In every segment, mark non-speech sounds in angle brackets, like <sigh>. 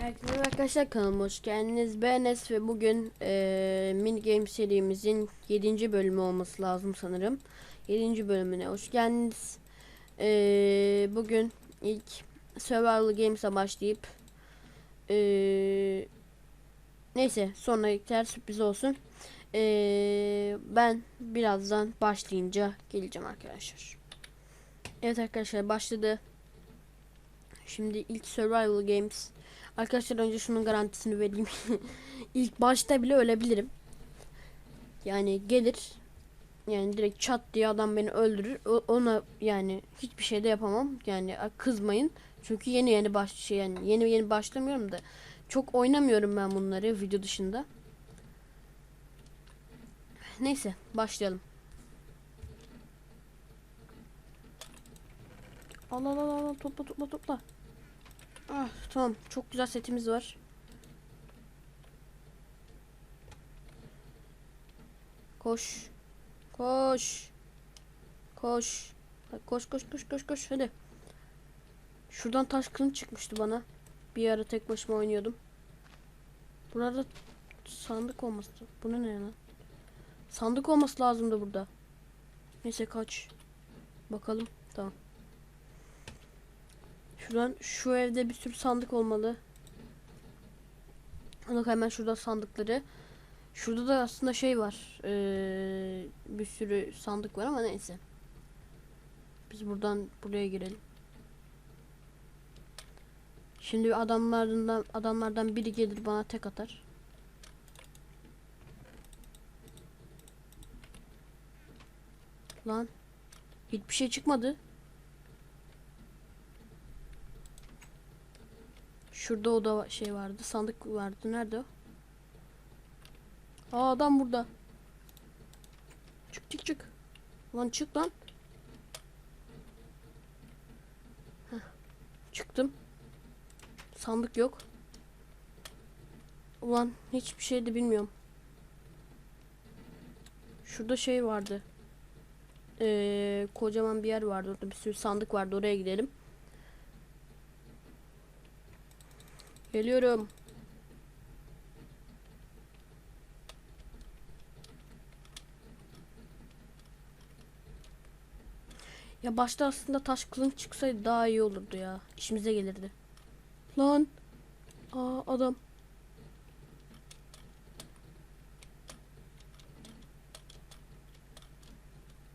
Herkese arkadaşlar kanalıma hoş geldiniz. Ben ve bugün eee mini game serimizin 7. bölümü olması lazım sanırım. 7. bölümüne hoş geldiniz. Eee, bugün ilk Survival Games'a başlayıp eee, neyse sonrakiler sürpriz olsun. Eee, ben birazdan başlayınca geleceğim arkadaşlar. Evet arkadaşlar başladı. Şimdi ilk Survival Games Arkadaşlar önce şunun garantisini vereyim. <laughs> İlk başta bile ölebilirim. Yani gelir. Yani direkt çat diye adam beni öldürür. O- ona yani hiçbir şey de yapamam. Yani kızmayın. Çünkü yeni yeni baş şey yani yeni yeni başlamıyorum da çok oynamıyorum ben bunları video dışında. Neyse başlayalım. Al al al al topla topla topla. Ah tamam çok güzel setimiz var. Koş. Koş. Koş. Koş koş koş koş koş hadi. Şuradan taş kılıç çıkmıştı bana. Bir ara tek başıma oynuyordum. Burada sandık olması. Bu ne lan? Sandık olması lazımdı burada. Neyse kaç. Bakalım. Tamam. Şuradan şu evde bir sürü sandık olmalı. Bak hemen şurada sandıkları. Şurada da aslında şey var. Ee, bir sürü sandık var ama neyse. Biz buradan buraya girelim. Şimdi adamlardan adamlardan biri gelir bana tek atar. Lan hiçbir şey çıkmadı. Şurada o da şey vardı. Sandık vardı. Nerede o? Aa adam burada. Çık çık çık. Lan çık lan. Heh. Çıktım. Sandık yok. Ulan hiçbir şey de bilmiyorum. Şurada şey vardı. Ee, kocaman bir yer vardı. Orada bir sürü sandık vardı. Oraya gidelim. Geliyorum. Ya başta aslında taş kılıç çıksaydı daha iyi olurdu ya. İşimize gelirdi. Lan. Aa adam.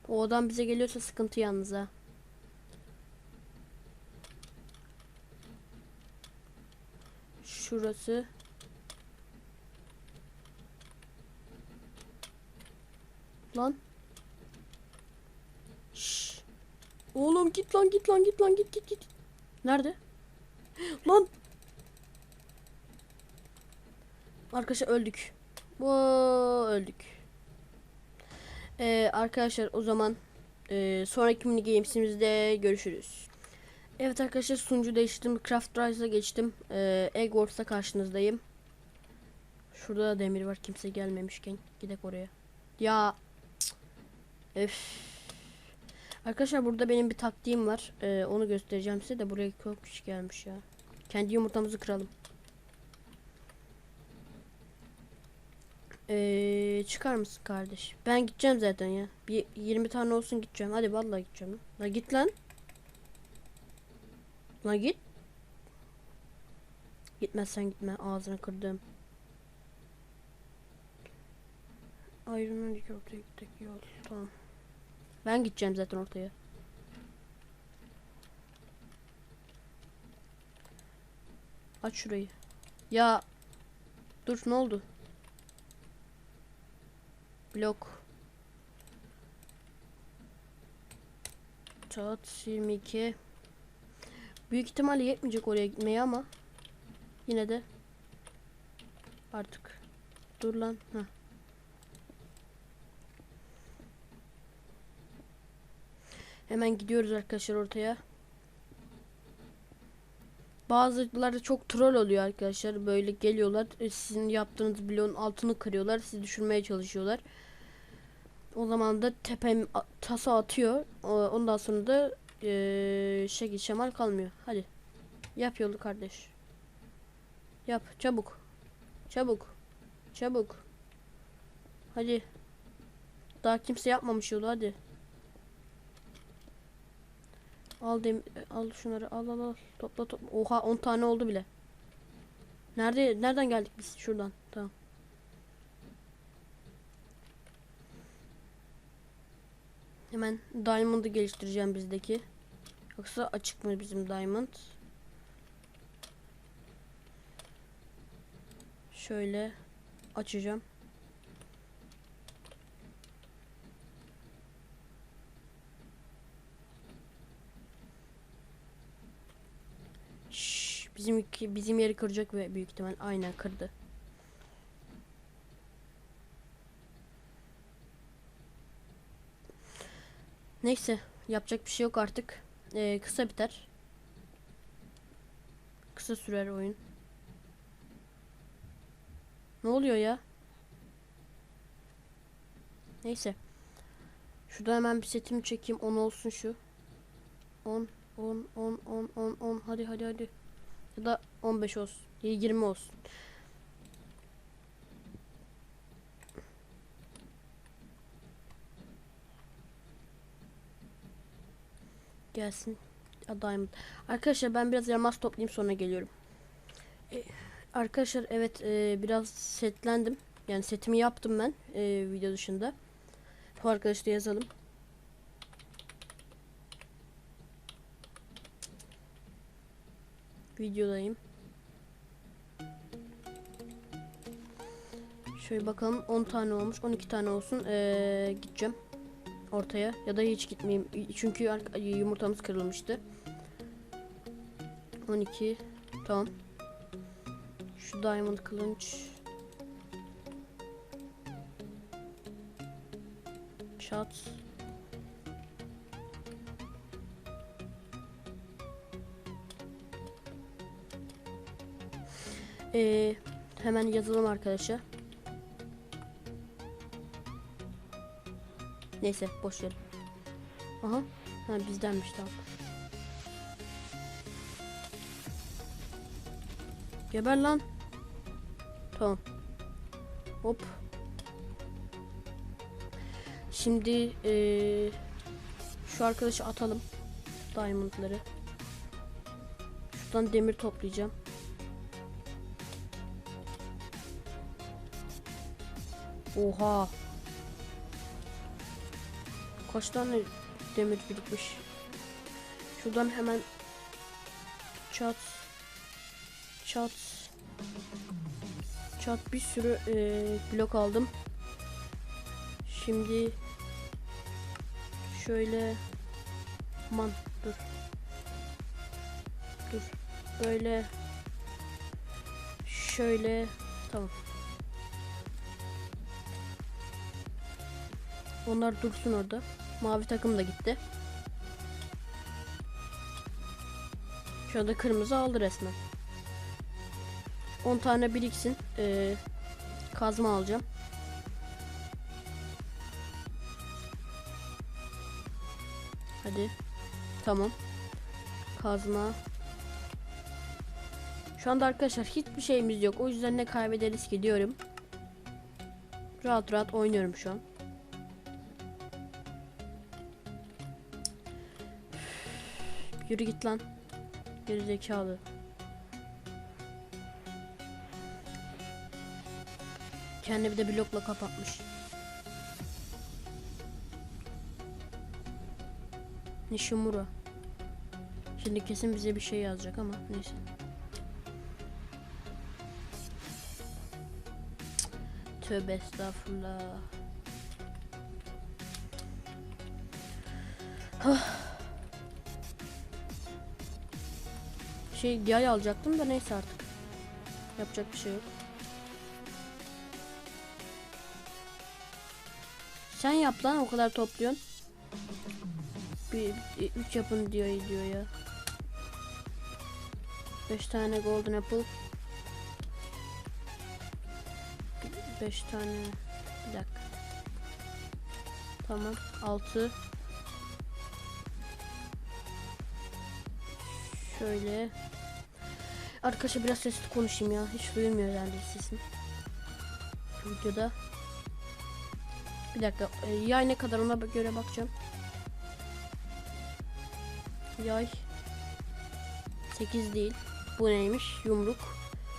O adam bize geliyorsa sıkıntı yalnız ha. Şurası. Lan. Şşş. Oğlum git lan git lan git lan git git git. Nerede? <gasps> Lan. Arkadaşlar öldük. Bu öldük. Ee, arkadaşlar o zaman e, sonraki mini gamesimizde görüşürüz. Evet arkadaşlar sunucu değiştirdim. Craft Rise'a geçtim. Ee, Egg Wars'ta karşınızdayım. Şurada da demir var kimse gelmemişken. Gidek oraya. Ya. Öf. Arkadaşlar burada benim bir taktiğim var. Ee, onu göstereceğim size de buraya çok kişi gelmiş ya. Kendi yumurtamızı kıralım. Ee, çıkar mısın kardeş? Ben gideceğim zaten ya. Bir 20 tane olsun gideceğim. Hadi vallahi gideceğim. La git lan. La git. Gitmezsen gitme. Ağzını kırdım. Ayrının iki ortaya gittik yol. Tamam. Ben gideceğim zaten ortaya. Aç şurayı. Ya. Dur ne oldu? Blok. Saat 22. Büyük ihtimalle yetmeyecek oraya gitmeye ama yine de artık dur lan. Heh. Hemen gidiyoruz arkadaşlar ortaya. Bazıları çok troll oluyor arkadaşlar. Böyle geliyorlar. e, Sizin yaptığınız bloğun altını kırıyorlar. Sizi düşürmeye çalışıyorlar. O zaman da tepem tasa atıyor. Ondan sonra da eee şekil şemal kalmıyor. Hadi. Yap yolu kardeş. Yap çabuk. Çabuk. Çabuk. Hadi. Daha kimse yapmamış yolu hadi. Al dem al şunları al al al. Topla topla. Oha 10 tane oldu bile. Nerede nereden geldik biz? Şuradan. Tamam. Hemen Diamond'ı geliştireceğim bizdeki. Yoksa açık mı bizim Diamond? Şöyle açacağım. Şşş, bizim bizim yeri kıracak ve büyük ihtimal aynen kırdı. Neyse yapacak bir şey yok artık. Ee, kısa biter. Kısa sürer oyun. Ne oluyor ya? Neyse. Şurada hemen bir setimi çekeyim. 10 olsun şu. 10 10 10 10 10 10 hadi hadi hadi. Ya da 15 olsun. Ya 20 olsun. Gelsin. A Diamond. Arkadaşlar ben biraz elmas toplayayım sonra geliyorum. E, arkadaşlar evet e, biraz setlendim. Yani setimi yaptım ben e, video dışında. Bu arkadaşla yazalım. Videodayım. Şöyle bakalım 10 tane olmuş 12 tane olsun ee, gideceğim ortaya ya da hiç gitmeyeyim. Çünkü yumurtamız kırılmıştı. 12 tamam. Şu diamond kılınç. Shot Ee, hemen yazalım arkadaşlar. Neyse boş ver. Aha. Ha bizdenmiş tamam. Geber lan. Tamam. Hop. Şimdi eee, şu arkadaşı atalım. Diamondları. Şuradan demir toplayacağım. Oha. Kaç tane demir birikmiş. Şuradan hemen çat çat çat bir sürü eee, blok aldım. Şimdi şöyle man dur dur böyle şöyle tamam onlar dursun orada mavi takım da gitti şu anda kırmızı aldı resmen 10 tane biriksin ee, kazma alacağım Hadi. Tamam. Kazma. Şu anda arkadaşlar hiçbir şeyimiz yok. O yüzden ne kaybederiz ki diyorum. Rahat rahat oynuyorum şu an. Yürü git lan. Geri zekalı. Kendi bir de blokla kapatmış. Nishimura. Şimdi kesin bize bir şey yazacak ama neyse. Tövbe estağfurullah. Hah. Şey yay alacaktım da neyse artık. Yapacak bir şey yok. Sen yap lan o kadar topluyorsun. Bir, bir- üç yapın diyor diyor ya. Beş tane golden apple. Beş tane. Bir dakika. Tamam. Altı. Şöyle. Arkadaşlar biraz sesli konuşayım ya. Hiç duyulmuyor herhalde sesim. Videoda. Bir dakika. e, Yay ne kadar ona göre bakacağım. Yay. 8 değil. Bu neymiş? Yumruk.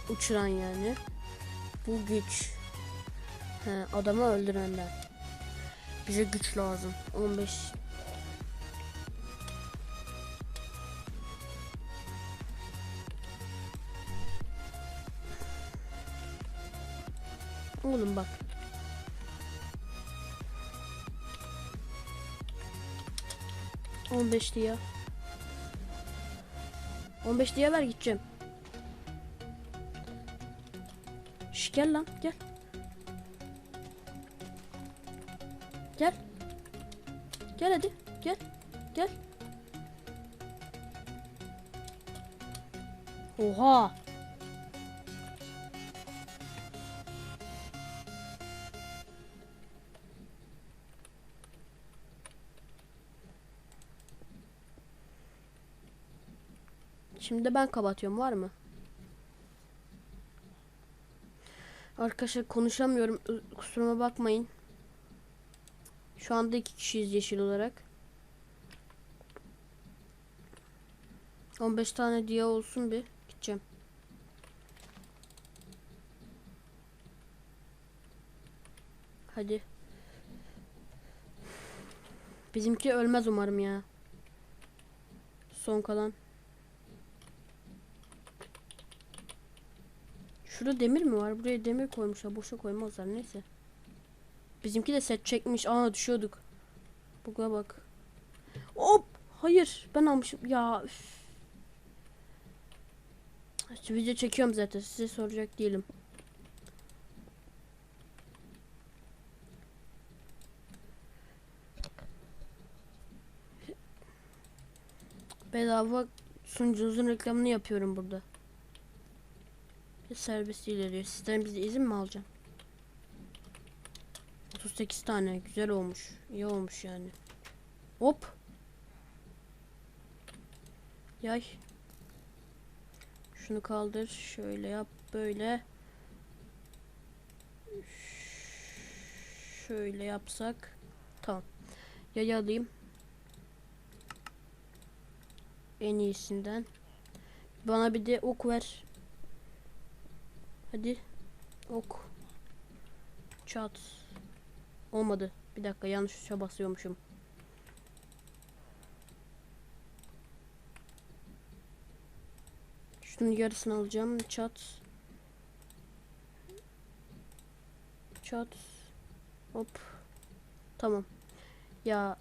Uçuran yani. Bu güç. He, adamı öldürenler. Bize güç lazım. 15 Oğlum bak. On beş diye. On beş diye ver gideceğim. Şş, gel lan gel. Gel. Gel hadi gel. Gel. Oha. Şimdi de ben kapatıyorum var mı? Arkadaşlar konuşamıyorum. Kusuruma bakmayın. Şu anda iki kişiyiz yeşil olarak. 15 tane diye olsun bir gideceğim. Hadi. Bizimki ölmez umarım ya. Son kalan. Şurada demir mi var? Buraya demir koymuşlar. Boşa koymazlar. Neyse. Bizimki de set çekmiş. Aa düşüyorduk. Buga bak. Hop. Hayır. Ben almışım. Ya. üf. Şu video çekiyorum zaten. Size soracak değilim. Bedava sunucunuzun reklamını yapıyorum burada. Serbest ilerliyor. Sizden bize izin mi alacağım? 38 tane. Güzel olmuş. İyi olmuş yani. Hop. Yay. Şunu kaldır. Şöyle yap. Böyle. Şöyle yapsak. Tamam. Yayı alayım. En iyisinden. Bana bir de ok ver. Hadi. Ok. Çat. Olmadı. Bir dakika yanlış tuşa basıyormuşum. Şunun yarısını alacağım. Çat. Çat. Hop. Tamam. Ya.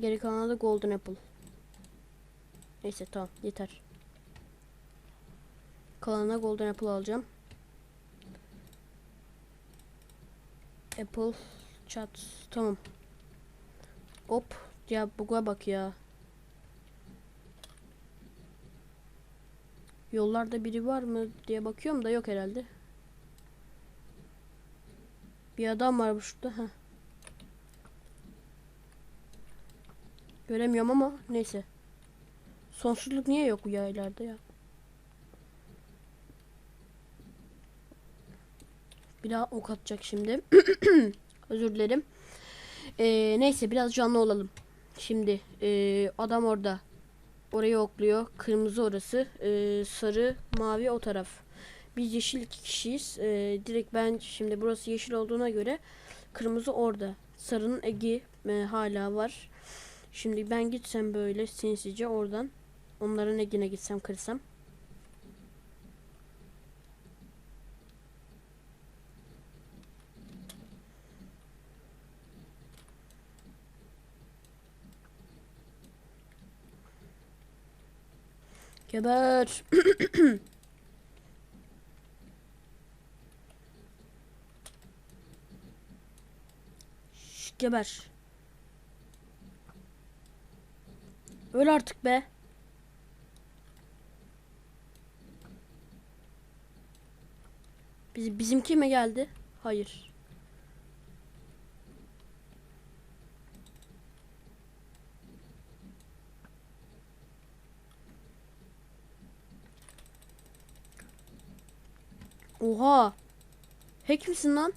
Geri kalanı da golden apple. Neyse tamam yeter. Kalanına golden apple alacağım. Apple chat tamam. Hop ya buga bak ya. Yollarda biri var mı diye bakıyorum da yok herhalde. Bir adam var bu şurada. Heh. Göremiyorum ama neyse. Sonsuzluk niye yok bu yaylarda ya? Bir daha ok atacak şimdi. <clears throat> Özür dilerim. Ee, neyse biraz canlı olalım. Şimdi ee, adam orada. Orayı okluyor. Kırmızı orası. ee, sarı, mavi o taraf. Biz yeşil iki kişiyiz. Ee, direkt ben şimdi burası yeşil olduğuna göre kırmızı orada. Sarının egi ee, hala var. Şimdi ben gitsem böyle sinsice oradan onların egine gitsem kırsam. Geber. Şş, geber. Öl artık be. Biz, bizimki mi geldi? Hayır. Oha. Hack misin lan?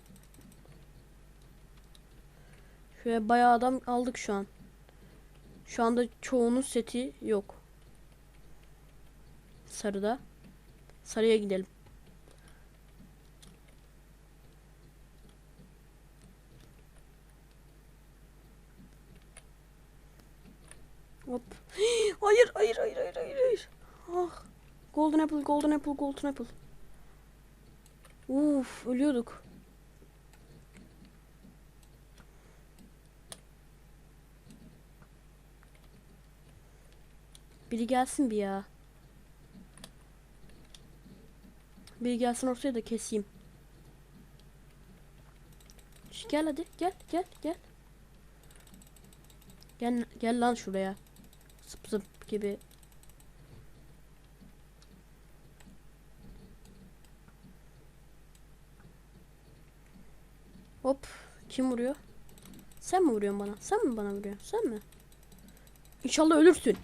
Şöyle bayağı adam aldık şu an. Şu anda çoğunun seti yok. Sarıda. Sarıya gidelim. Hop. <gasps> Hayır, hayır, hayır, hayır, hayır. Ah. Golden apple, golden apple, golden apple. Uf, ölüyorduk. Biri gelsin bir ya. Biri gelsin ortaya da keseyim. Şş, Gel hadi gel gel gel. Gel gel lan şuraya. Zıp zıp gibi. Hop. Kim vuruyor? Sen mi vuruyorsun bana? Sen mi bana vuruyorsun? Sen mi? İnşallah ölürsün.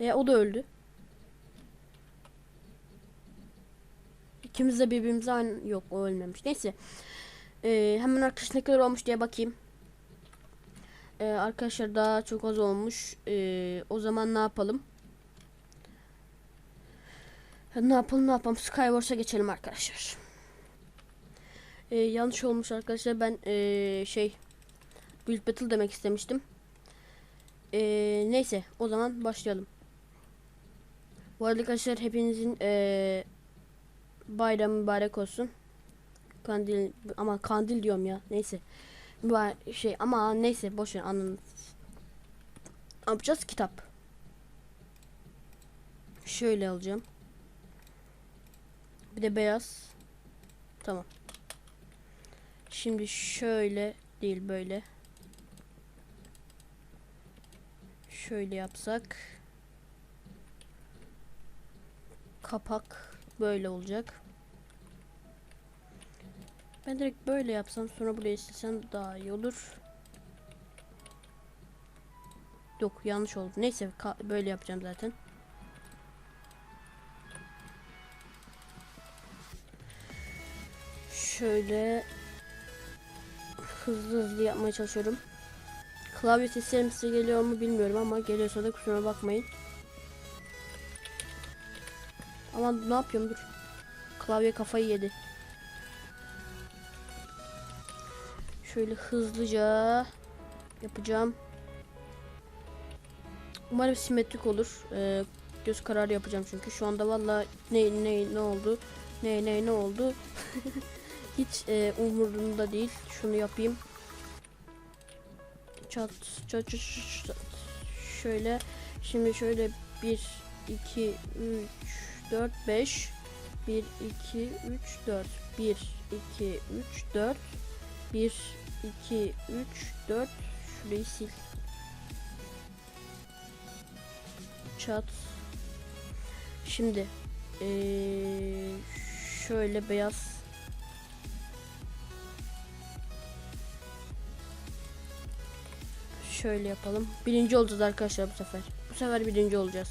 E o da öldü. İkimiz de birbirimize aynı... Yok o ölmemiş. Neyse. Ee, hemen arkadaşlar ne kadar olmuş diye bakayım. Ee, arkadaşlar daha çok az olmuş. Ee, o zaman ne yapalım? Ne yapalım ne yapalım? Skywars'a geçelim arkadaşlar. Ee, yanlış olmuş arkadaşlar. Ben ee, şey Build Battle demek istemiştim. Ee, neyse o zaman başlayalım. Bu arada arkadaşlar hepinizin ee, bayram mübarek olsun. Kandil ama kandil diyorum ya. Neyse. Şey ama neyse boş ver anladınız. Yapacağız? Kitap. Şöyle alacağım. Bir de beyaz. Tamam. Şimdi şöyle değil böyle. Şöyle yapsak. Kapak böyle olacak. Ben direkt böyle yapsam sonra buraya istesem daha iyi olur. Yok yanlış oldu. Neyse böyle yapacağım zaten. Şöyle hızlı hızlı yapmaya çalışıyorum. Klavye seslerim size geliyor mu bilmiyorum ama geliyorsa da kusura bakmayın. Ama ne yapıyorum dur. Klavye kafayı yedi. Şöyle hızlıca yapacağım. Umarım simetrik olur. Ee, göz kararı yapacağım çünkü şu anda valla ne ne ne oldu? Ne ne ne oldu? <laughs> Hiç e, umurumda değil. Şunu yapayım. Çat çat çat çat. Şöyle şimdi şöyle 1 2 3 4 5 1 2 3 4 1 2 3 4 1 2 3 4 şurayı sil. Çat. Şimdi eee, şöyle beyaz şöyle yapalım. Birinci olacağız arkadaşlar bu sefer. Bu sefer birinci olacağız.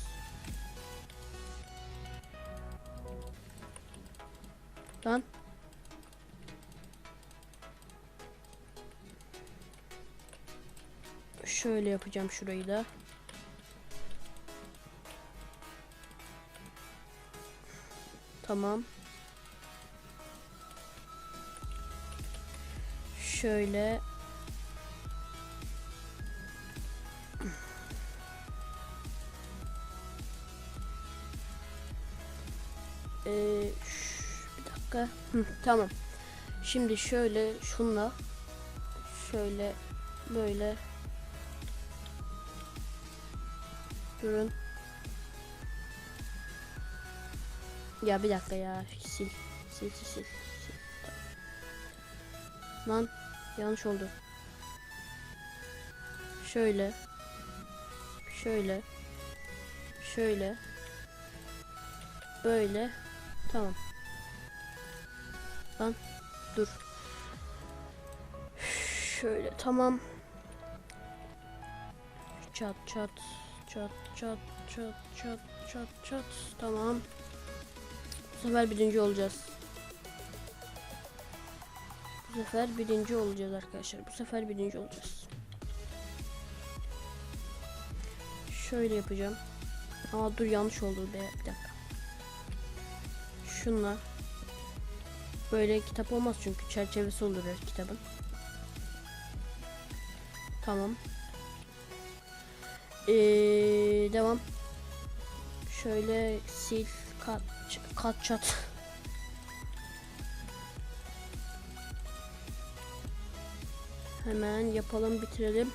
Lan. Şöyle yapacağım şurayı da. Tamam. Şöyle. Ee, bir dakika. Hı, tamam. Şimdi şöyle şunla şöyle böyle durun. Ya bir dakika ya. Sil. Sil sil sil. sil. Lan yanlış oldu. Şöyle. Şöyle. Şöyle. Böyle. Tamam. Lan dur. Şöyle tamam. Çat çat çat çat çat çat çat çat tamam. Bu sefer birinci olacağız. Bu sefer birinci olacağız arkadaşlar. Bu sefer birinci olacağız. Şöyle yapacağım. Aa dur yanlış oldu be. Bir dakika. Şunla. Böyle kitap olmaz çünkü çerçevesi olur her kitabın. Tamam. Ee, devam. Şöyle sil kat kat çat. Hemen yapalım bitirelim.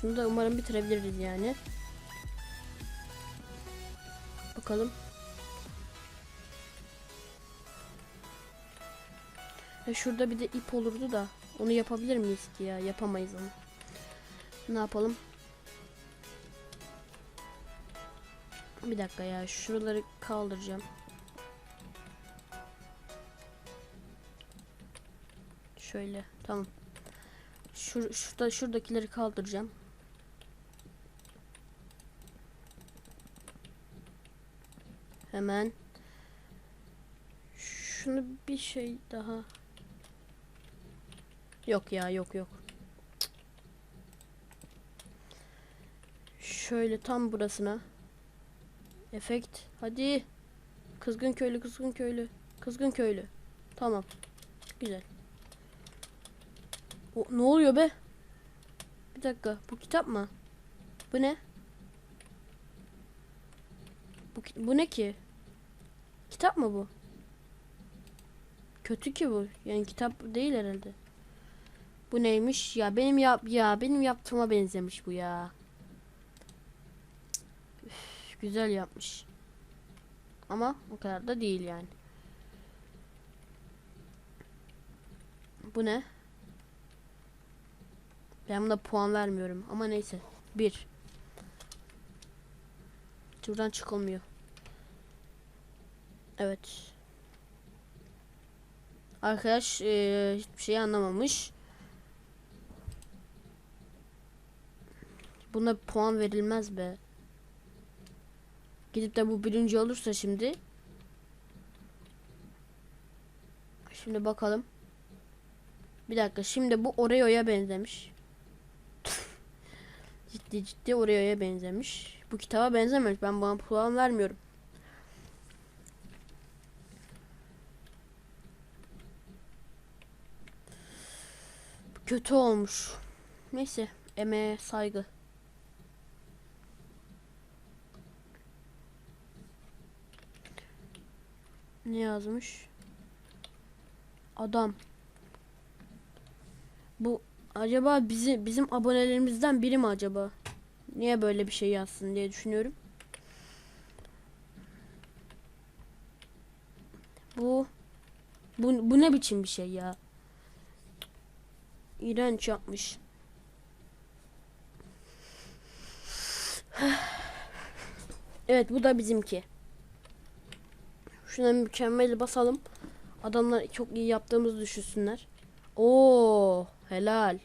Şunu da umarım bitirebiliriz yani. Bakalım. Ya şurada bir de ip olurdu da onu yapabilir miyiz ki ya? Yapamayız onu. Ne yapalım? Bir dakika ya şuraları kaldıracağım. Şöyle tamam. Şur şurada şuradakileri kaldıracağım. Hemen şunu bir şey daha Yok ya yok yok. Şöyle tam burasına. Efekt. Hadi. Kızgın köylü, kızgın köylü. Kızgın köylü. Tamam. Güzel. O, ne oluyor be? Bir dakika. Bu kitap mı? Bu ne? Bu, bu ne ki? Kitap mı bu? Kötü ki bu. Yani kitap değil herhalde. Bu neymiş? Ya benim yap ya benim yaptığıma benzemiş bu ya. Üf, güzel yapmış. Ama o kadar da değil yani. Bu ne? Ben buna puan vermiyorum ama neyse. Bir. Buradan çıkılmıyor. Evet. Arkadaş eee, hiçbir şey anlamamış. Buna puan verilmez be. Gidip de bu birinci olursa şimdi. Şimdi bakalım. Bir dakika şimdi bu Oreo'ya benzemiş. <laughs> ciddi ciddi Oreo'ya benzemiş. Bu kitaba benzememiş. Ben buna puan vermiyorum. Kötü olmuş. Neyse. Emeğe saygı. Ne yazmış? Adam. Bu acaba bizi bizim abonelerimizden biri mi acaba? Niye böyle bir şey yazsın diye düşünüyorum. Bu bu, bu ne biçim bir şey ya? İğrenç yapmış. <sighs> Evet bu da bizimki. Şuna mükemmel basalım. Adamlar çok iyi yaptığımızı düşünsünler. Oo, helal.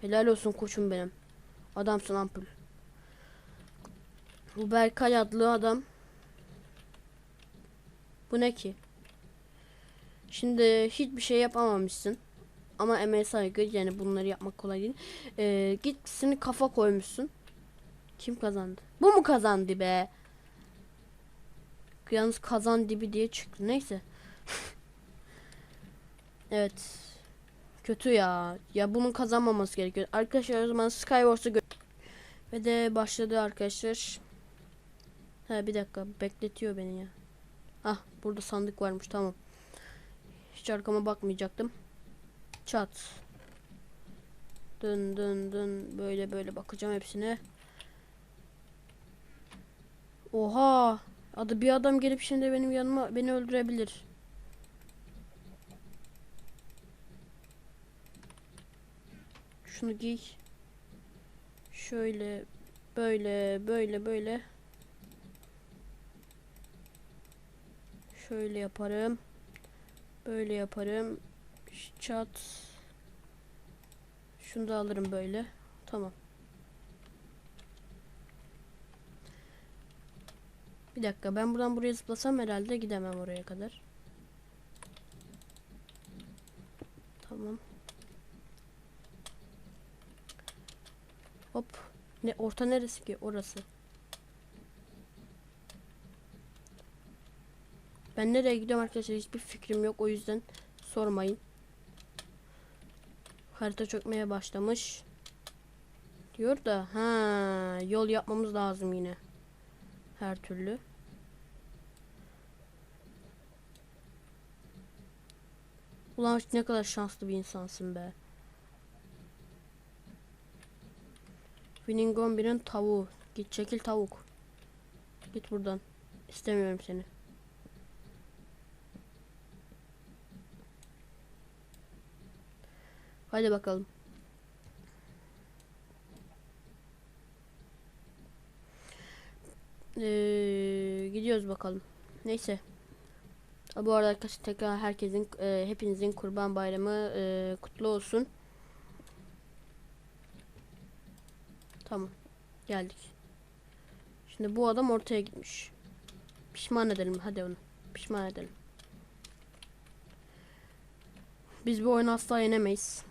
Helal olsun koçum benim. Adamsın ampul. Bu Berkay adlı adam. Bu ne ki? Şimdi hiçbir şey yapamamışsın. Ama emeğe saygı yani bunları yapmak kolay değil. Ee, gitsin kafa koymuşsun. Kim kazandı? Bu mu kazandı be? Yalnız kazan dibi diye çıktı. Neyse. <laughs> evet. Kötü ya. Ya bunun kazanmaması gerekiyor. Arkadaşlar o zaman Skywars'ı Ve de başladı arkadaşlar. Ha bir dakika bekletiyor beni ya. Ah burada sandık varmış tamam. Hiç arkama bakmayacaktım. Çat. Dın dın dın böyle böyle bakacağım hepsine. Oha. Adı bir adam gelip şimdi benim yanıma beni öldürebilir. Şunu giy. Şöyle böyle böyle böyle. Şöyle yaparım. Böyle yaparım. Çat. Şunu da alırım böyle. Tamam. Bir dakika ben buradan buraya zıplasam herhalde gidemem oraya kadar. Tamam. Hop. Ne orta neresi ki? Orası. Ben nereye gidiyorum arkadaşlar hiçbir fikrim yok o yüzden sormayın. Harita çökmeye başlamış. Diyor da ha yol yapmamız lazım yine. Her türlü. Ulan ne kadar şanslı bir insansın be. Winning 11'in tavuğu. Git çekil tavuk. Git buradan. İstemiyorum seni. Hadi bakalım. Ee, gidiyoruz bakalım. Neyse. Bu arada arkadaşlar tekrar herkesin e, hepinizin kurban bayramı e, kutlu olsun. Tamam. Geldik. Şimdi bu adam ortaya gitmiş. Pişman edelim hadi onu. Pişman edelim. Biz bu oyunu asla yenemeyiz.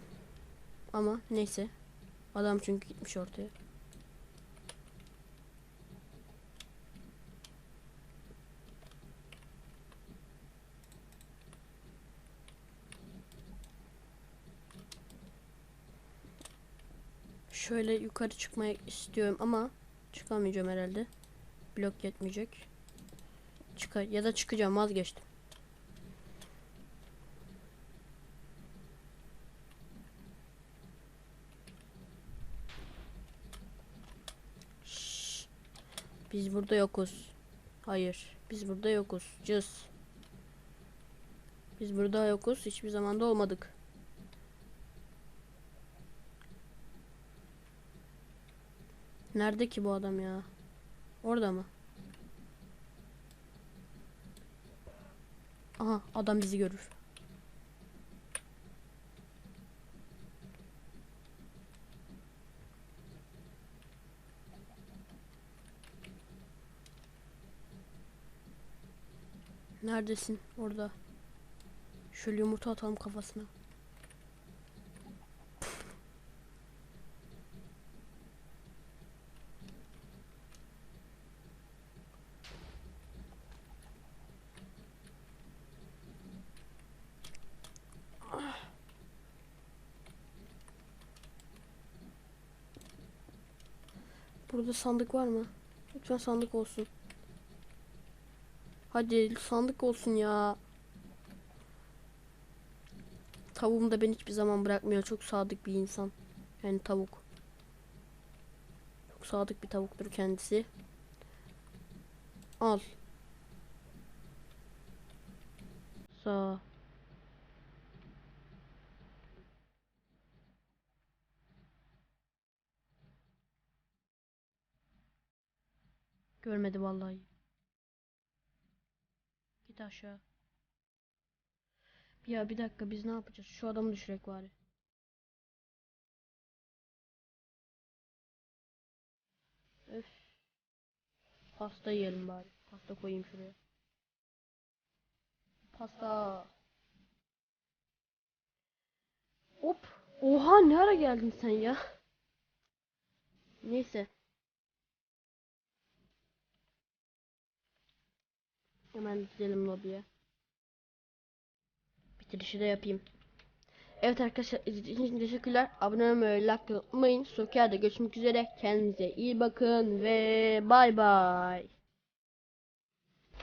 Ama neyse. Adam çünkü gitmiş ortaya. Şöyle yukarı çıkmaya istiyorum ama çıkamayacağım herhalde. Blok yetmeyecek. Çıkar ya da çıkacağım vazgeçtim. Şşş. Biz burada yokuz. Hayır, biz burada yokuz. Cız. Biz burada yokuz. Hiçbir zamanda olmadık. Nerede ki bu adam ya? Orada mı? Aha adam bizi görür. Neredesin? Orada. Şöyle yumurta atalım kafasına. Burada sandık var mı? Lütfen sandık olsun. Hadi sandık olsun ya. Tavuğum da beni hiçbir zaman bırakmıyor. Çok sadık bir insan. Yani tavuk. Çok sadık bir tavuktur kendisi. Al. Sağ. Görmedi vallahi. Git aşağı. Ya bir dakika biz ne yapacağız? Şu adamı düşürek bari. Öf. Pasta yiyelim bari. Pasta koyayım şuraya. Pasta. Hop. Oha ne ara geldin sen ya? Neyse. Hemen gidelim lobiye. Bitirişi de yapayım. Evet arkadaşlar izlediğiniz için teşekkürler. Abone olmayı, like unutmayın. Sonraki görüşmek üzere. Kendinize iyi bakın ve bay bay.